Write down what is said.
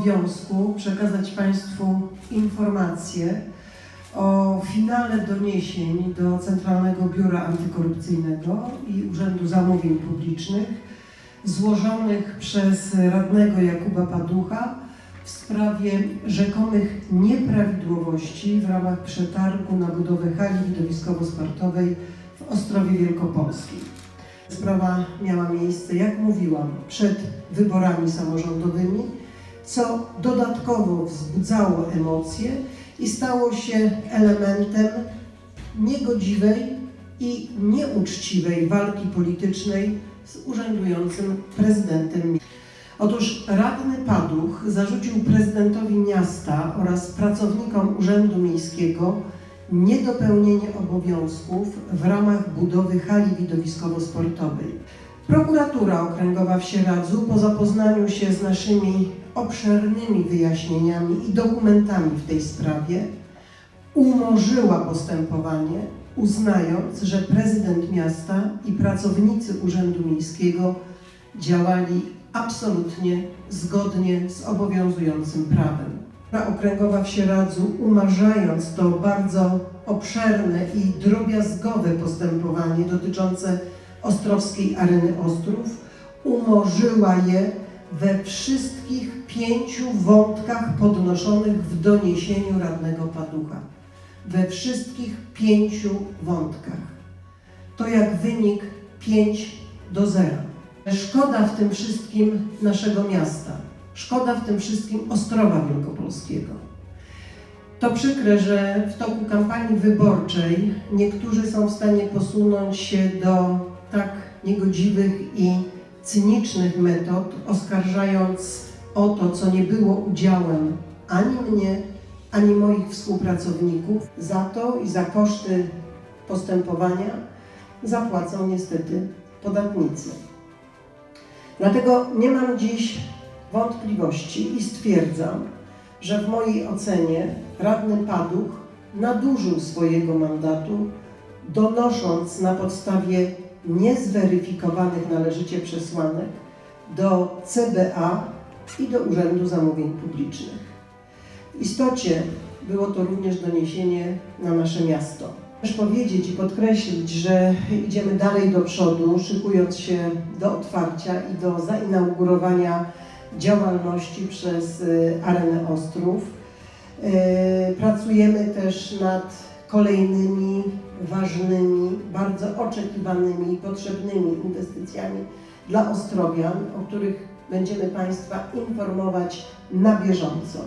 obowiązku przekazać Państwu informację o finale doniesień do Centralnego Biura Antykorupcyjnego i Urzędu Zamówień Publicznych złożonych przez radnego Jakuba Paducha w sprawie rzekomych nieprawidłowości w ramach przetargu na budowę hali widowiskowo-sportowej w Ostrowie Wielkopolskim. Sprawa miała miejsce, jak mówiłam, przed wyborami samorządowymi, co dodatkowo wzbudzało emocje i stało się elementem niegodziwej i nieuczciwej walki politycznej z urzędującym prezydentem. Otóż radny Paduch zarzucił prezydentowi miasta oraz pracownikom Urzędu Miejskiego niedopełnienie obowiązków w ramach budowy hali widowiskowo-sportowej. Prokuratura Okręgowa w Sieradzu po zapoznaniu się z naszymi obszernymi wyjaśnieniami i dokumentami w tej sprawie umorzyła postępowanie, uznając, że prezydent miasta i pracownicy Urzędu Miejskiego działali absolutnie zgodnie z obowiązującym prawem. Prokuratura Okręgowa w Sieradzu, umarzając to bardzo obszerne i drobiazgowe postępowanie dotyczące Ostrowskiej Areny Ostrów, umorzyła je we wszystkich pięciu wątkach podnoszonych w doniesieniu radnego Paducha. We wszystkich pięciu wątkach. To jak wynik 5 do 0. Szkoda w tym wszystkim naszego miasta. Szkoda w tym wszystkim Ostrowa Wielkopolskiego. To przykre, że w toku kampanii wyborczej niektórzy są w stanie posunąć się do tak niegodziwych i cynicznych metod, oskarżając o to, co nie było udziałem ani mnie, ani moich współpracowników. Za to i za koszty postępowania zapłacą niestety podatnicy. Dlatego nie mam dziś wątpliwości i stwierdzam, że w mojej ocenie radny Paduch nadużył swojego mandatu, donosząc na podstawie niezweryfikowanych należycie przesłanek do CBA i do Urzędu Zamówień Publicznych. W istocie było to również doniesienie na nasze miasto. Też powiedzieć i podkreślić, że idziemy dalej do przodu, szykując się do otwarcia i do zainaugurowania działalności przez y, Arenę Ostrów. Y, Pracujemy też nad kolejnymi ważnymi, bardzo oczekiwanymi i potrzebnymi inwestycjami dla Ostrowian, o których będziemy Państwa informować na bieżąco.